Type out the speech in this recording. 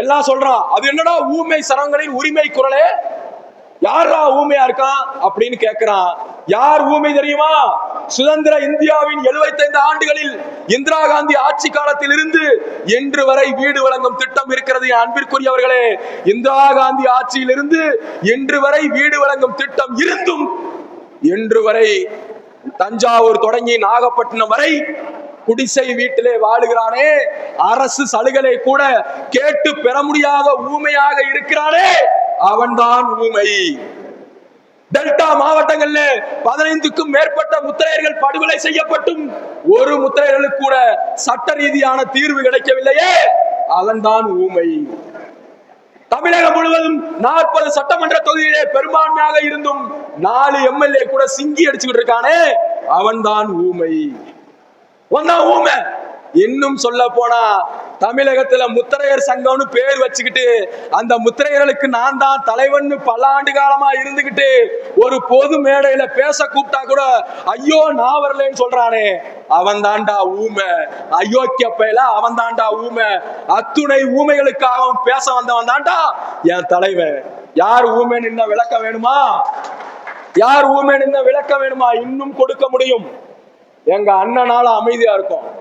எல்லாம் சொல்றான் அது என்னடா ஊமை சரங்களின் உரிமை குரலே? யாரா ஊமையா இருக்கான்? அப்படின்னு கேக்குறான். யார் ஊமை தெரியுமா? சுதந்திர இந்தியாவின் 75 ஆண்டுகளில் இந்திரா காந்தி ஆட்சி காலத்தில் இருந்து இன்று வரை வீடு வழங்கும் திட்டம் இருக்கிறது என் அன்பிற்குரியவர்களே. இந்திரா காந்தி ஆட்சியிலிருந்து இன்று வரை வீடு வழங்கும் திட்டம் இருந்தும் இன்று வரை தஞ்சாவூர் தொடங்கி நாகப்பட்டினம் வரை குடிசை வீட்டிலே வாழுகிறானே. அரசு சலுகளை கூட கேட்டு பெற முடியாத ஊமையாக இருக்கிறானே. அவன்தான் ஊமை. டெல்டா மாவட்டங்கள்ல பதினைந்துக்கும் மேற்பட்ட முத்திரையர்கள் படுகொலை செய்யப்பட்டும் ஒரு முத்திரையர்களுக்கு கூட சட்ட ரீதியான தீர்வு கிடைக்கவில்லையே. அவன்தான் ஊமை. தமிழகம் முழுவதும் நாற்பது சட்டமன்ற தொகுதியிலே பெரும்பான்மையாக இருந்தும் நாலு எம்எல்ஏ கூட சிங்கி அடிச்சுக்கிட்டு இருக்கானே. அவன்தான் ஊமை. ஒன்னா ஊமை. இன்னும் சொல்ல போனா தமிழகத்துல முத்திரையர் சங்கம்னு பேர் வச்சுக்கிட்டு அந்த முத்திரையர்களுக்கு நான் தான் தலைவன் பல ஆண்டு காலமா இருந்துகிட்டு ஒரு பொது மேடையில பேச கூப்பிட்டா கூட ஐயோ நான் வரலன்னு சொல்றானே. அவன் தாண்டா ஊமை. அயோக்கிய பயல அவன் தாண்டா ஊமை. அத்துணை ஊமைகளுக்காக அவன் பேச வந்தவன் தாண்டா என் தலைவன். யார் ஊமைன்னு இன்னும் விளக்க வேணுமா? யார் ஊமைன்னு இன்னும் விளக்க வேணுமா? இன்னும் கொடுக்க முடியும். எங்க அண்ணனால அமைதியா இருக்கும்.